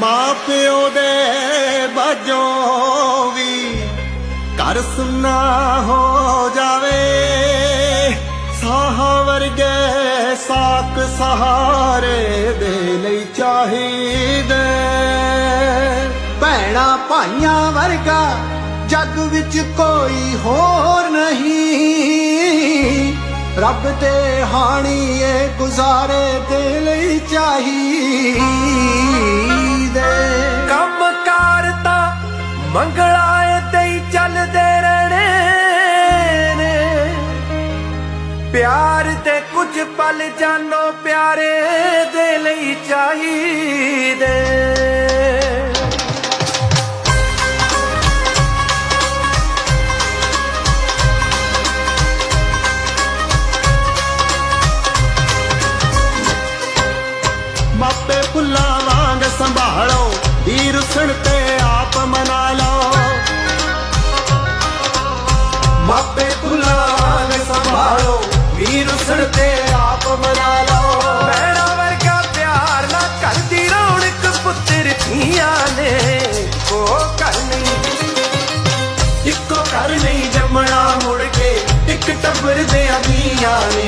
ਮਾਂ ਪਿਓ ਦੇ ਬਾਝੋਂ ਵੀ ਕਰ ਸੁਨਾ ਹੋ ਜਾਵੇ। ਸਾਹ ਵਰਗੇ ਸਾਕ ਸਹਾਰੇ ਦੇ ਲਈ ਚਾਹੀਦੇ। ਭੈਣਾ ਭਾਈਆਂ ਵਰਗਾ ਜੱਗ ਵਿੱਚ ਕੋਈ ਹੋਰ ਨਹੀਂ। ਰੱਬ ਦੇ ਹਾਣੀਏ ਗੁਜ਼ਾਰੇ ਦੇ ਲਈ ਚਾਹੀਦੇ ਮੰਗਲਾਏ ਤੇ ਹੀ ਚੱਲਦੇ ਰਹਿਣੇ ਨੇ। ਪਿਆਰ ਤੇ ਕੁਝ ਪਲ ਜਾਨੋ ਪਿਆਰੇ ਦੇ ਲਈ ਚਾਹੀਦੇ। ਮਾਪੇ ਫੁੱਲਾਂ ਵਾਂਗ ਸੰਭਾਲੋ ਵੀਰ ਸੁਣ ਤੇ ਆਪ ਮਨਾ ਘਰ ਨਹੀਂ ਜੰਮਣਾ ਮੁੜ ਕੇ ਇੱਕ ਟੱਬਰ ਦੇ ਅਮੀਆਂ ਨੇ।